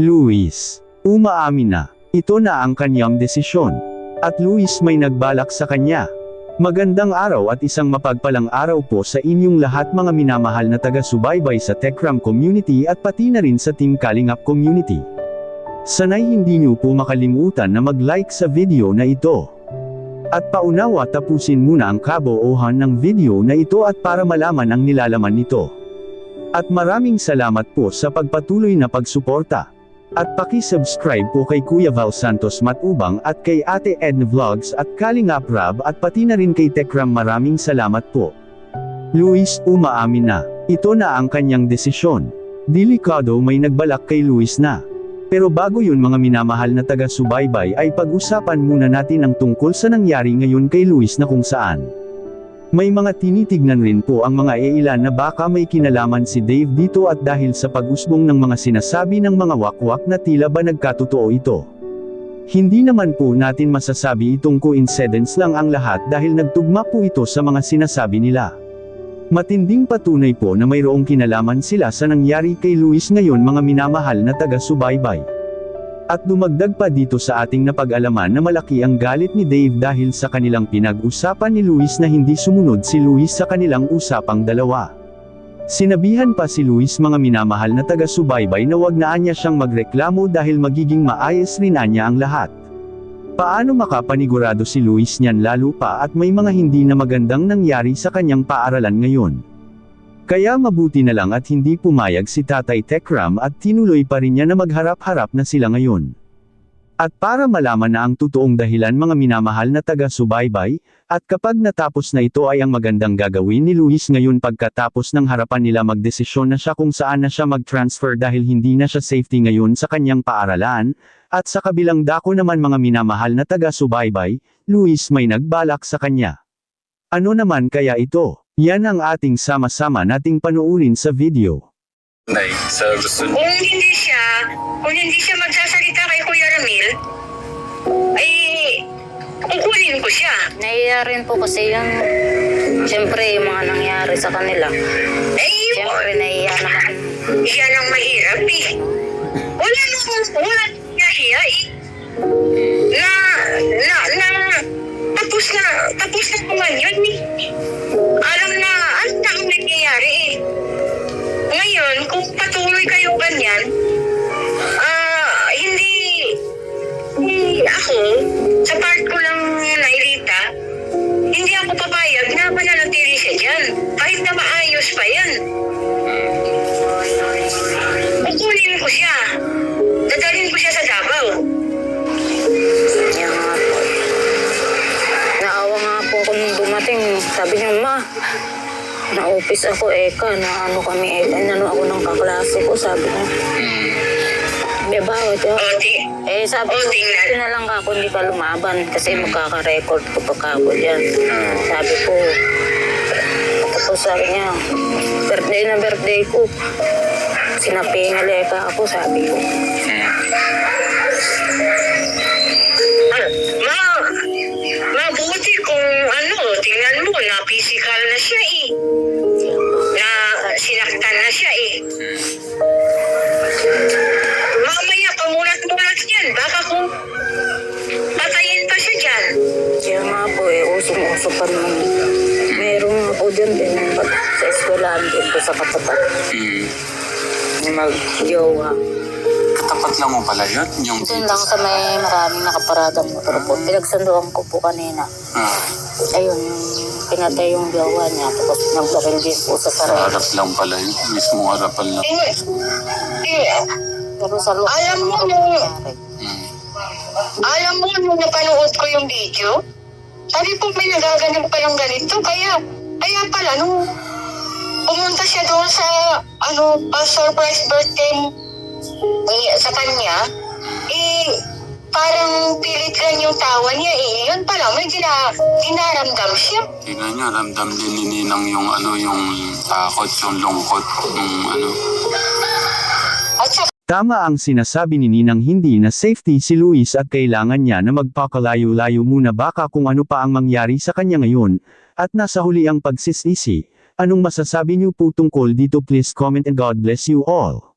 Luis. Umaamin na, ito na ang kanyang desisyon. At Luis may nagbalak sa kanya. Magandang araw at isang mapagpalang araw po sa inyong lahat mga minamahal na taga-subaybay sa Techram community at pati na rin sa Team Kalingap community. Sanay hindi niyo po makalimutan na mag-like sa video na ito. At paunawa tapusin muna ang kaboohan ng video na ito at para malaman ang nilalaman nito. At maraming salamat po sa pagpatuloy na pagsuporta. At paki-subscribe po kay Kuya Val Santos Matubang at kay Ate Edna Vlogs at Kalingap Rab at pati na rin kay Tekram maraming salamat po. Luis umaamin na, ito na ang kanyang desisyon. Delikado may nagbalak kay Luis na. Pero bago yun mga minamahal na taga-subaybay ay pag-usapan muna natin ang tungkol sa nangyari ngayon kay Luis na kung saan. May mga tinitignan rin po ang mga iilan na baka may kinalaman si Dave dito at dahil sa pag-usbong ng mga sinasabi ng mga wakwak na tila ba nagkatotoo ito. Hindi naman po natin masasabi itong coincidence lang ang lahat dahil nagtugma po ito sa mga sinasabi nila. Matinding patunay po na mayroong kinalaman sila sa nangyari kay Luis ngayon mga minamahal na taga-subaybay. At dumagdag pa dito sa ating napag-alaman na malaki ang galit ni Dave dahil sa kanilang pinag-usapan ni Luis na hindi sumunod si Luis sa kanilang usapang dalawa. Sinabihan pa si Luis mga minamahal na taga-subaybay na wag na anya siyang magreklamo dahil magiging maayos rin anya ang lahat. Paano makapanigurado si Luis niyan lalo pa at may mga hindi na magandang nangyari sa kanyang paaralan ngayon? Kaya mabuti na lang at hindi pumayag si Tatay Tekram at tinuloy pa rin niya na magharap-harap na sila ngayon. At para malaman na ang totoong dahilan mga minamahal na taga-subaybay, at kapag natapos na ito ay ang magandang gagawin ni Luis ngayon pagkatapos ng harapan nila magdesisyon na siya kung saan na siya mag-transfer dahil hindi na siya safety ngayon sa kanyang paaralan, at sa kabilang dako naman mga minamahal na taga-subaybay, Luis may nagbalak sa kanya. Ano naman kaya ito? Yan ang ating sama-sama nating panuurin sa video. Nay, sa gusto niyo. Kung hindi siya, kung hindi siya magsasalita kay Kuya Ramil, ay kukunin ko siya. Nahiya rin po kasi yung, siyempre, yung mga nangyari sa kanila. Eh, Siyempre, nahiya naman. yan ang mahirap eh. Wala naman, wala niya siya eh. Na, na, na, tapos na, tapos na naman yun eh. Ako, sa part ko lang nairita, hindi ako papayag na mananatili siya dyan. Kahit na maayos pa yan. Kukunin ko siya. Dadalhin ko siya sa Davao. Kaya nga po. Naawa nga po ako nung dumating. Sabi niya, ma, na-office ako, eka, na ano kami, eka, inano ako ng kaklase ko, sabi niya. Di ba, o, O, di, Eh, sabi ko, tingnan. "Buti na lang ako hindi ka lumaban kasi magkaka-record ko pa ako dyan. Sabi ko, tapos sabi niya, birthday na birthday ko. Sinapingaleka ako, sabi ko. Po dyan din sa eskwelahan dito sa katapat. Mm. Yung mag-jowa. Katapat lang mo pala yun? Yung Doon lang sa may maraming nakaparadang motor po. Pinagsanduan ko po kanina. Ah, Ayun, yung pinatay yung jowa niya. Tapos nagbaril din po sa sa sarili. harap lang pala yun. Mismo harapan lang. Eh, eh, Pero sa loob Alam mo, nangyari. Mm. alam mo, nung napanood ko yung video, sabi ko may nagaganap palang ganito. Kaya, kaya pala, nung pumunta siya doon sa, ano, pa surprise birthday eh, sa kanya, eh, parang pilit lang yung tawa niya eh. Yun pala, may gina, dinaramdam siya. Tingnan nyo, ramdam din ni Ninang yung ano, yung takot, yung lungkot, yung ano. At saka, Tama ang sinasabi ni Ninang hindi na safety si Luis at kailangan niya na magpakalayo-layo muna baka kung ano pa ang mangyari sa kanya ngayon, at nasa huli ang pagsisisi. Anong masasabi niyo po tungkol dito please comment and God bless you all.